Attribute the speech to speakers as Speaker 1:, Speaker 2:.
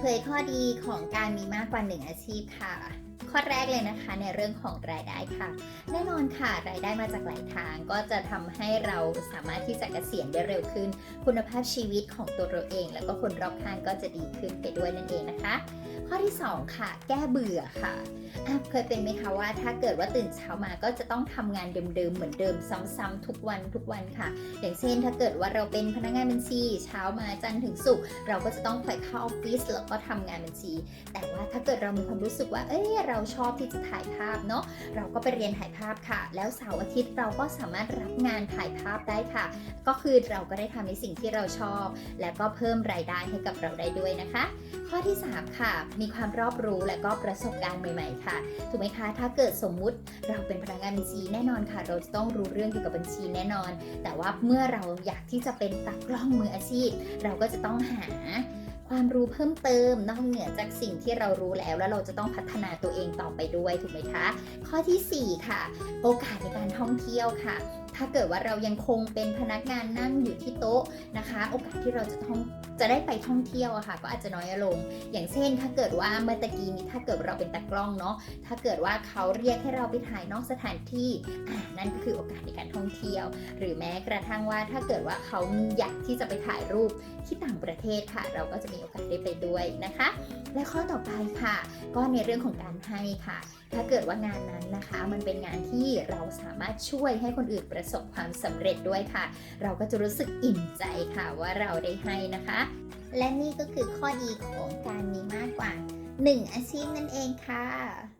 Speaker 1: เผยข้อดีของการมีมากกว่าหนึ่งอาชีพค่ะ ข้อแรกเลยนะคะในเรื่องของรายได้ค่ะ แน่นอนค่ะรายได้มาจากหลายทางก็จะทำให้เราสามารถที่จะเกษียณได้เร็วขึ้น คุณภาพชีวิตของตัวเราเอง แล้วก็คนรอบข้างก็จะดีขึ้นไปด้วยนั่นเองนะคะ ข้อที่ 2 ค่ะ แก้เบื่อค่ะเคยเป็นไหมคะว่า ถ้าเกิดว่าตื่นเช้ามาก็จะต้องทำงานเดิมๆเหมือนเดิมซ้ำๆทุกวันทุกวันค่ะ อย่างเช่น ถ้าเกิดว่าเราเป็นพนักงานบัญชีเช้ามาจันทร์ถึงศุกร์เราก็จะต้องคอยเข้าออฟฟิศแล้วก็ทำงานบัญชี แต่ว่าถ้าเกิดเรามีความรู้สึกว่าเอ้ยเราชอบที่จะถ่ายภาพเนาะเราก็ไปเรียนถ่ายภาพค่ะ แล้วเสาร์อาทิตย์เราก็สามารถรับงานถ่ายภาพได้ค่ะ ก็คือเราก็ได้ทำในสิ่งที่เราชอบ และก็เพิ่มรายได้ให้กับเราได้ด้วยนะคะ ข้อที่ 3 ค่ะ มีความรอบรู้และก็ประสบการณ์ใหม่ ๆ ค่ะ ถูกไหมคะ ถ้าเกิดสมมุติเราเป็นพนักงานบัญชีแน่นอนค่ะ เราจะต้องรู้เรื่องเกี่ยวกับบัญชีแน่นอน แต่ว่าเมื่อเราอยากที่จะเป็นตากล้องมืออาชีพ เราก็จะต้องหา ความรู้เพิ่มเติมนอกเหนือจากสิ่งที่เรารู้แล้ว แล้วเราจะต้องพัฒนาตัวเองต่อไปด้วยถูกไหมคะ ข้อทีสี่ 4 ค่ะ โอกาสในการท่องเที่ยวค่ะ ถ้าเกิดว่าเรายังคงเป็นพนักงานนั่งอยู่ที่โต๊ะนะคะ โอกาสที่เราจะท่อง จะได้ไปท่องเที่ยวอะค่ะ ก็อาจจะน้อยลง อย่างเช่น ถ้าเกิดว่าเมื่อตะกี้นี้ถ้าเกิดเราเป็นตากล้องเนาะถ้าเกิดว่าเขาเรียกให้เราไปถ่ายนอกสถานที่อ่านั่นก็คือโอกาสในการท่องเที่ยว หรือแม้กระทั่งว่าถ้าเกิดว่าเขาอยากที่จะไปถ่ายรูปที่ต่างประเทศค่ะ เราก็จะมีโอกาสได้ไปด้วยนะคะ และข้อต่อไปค่ะ ก็ในเรื่องของการให้ค่ะถ้าเกิดว่างานนั้นนะคะ มันเป็นงานที่เราสามารถช่วยให้คนอื่นประสบความสำเร็จด้วยค่ะ เราก็จะรู้สึกอิ่มใจค่ะว่าเราได้ให้นะคะ และนี่ก็คือข้อดีของการมีมากกว่า 1 อาชีพนั่นเองค่ะ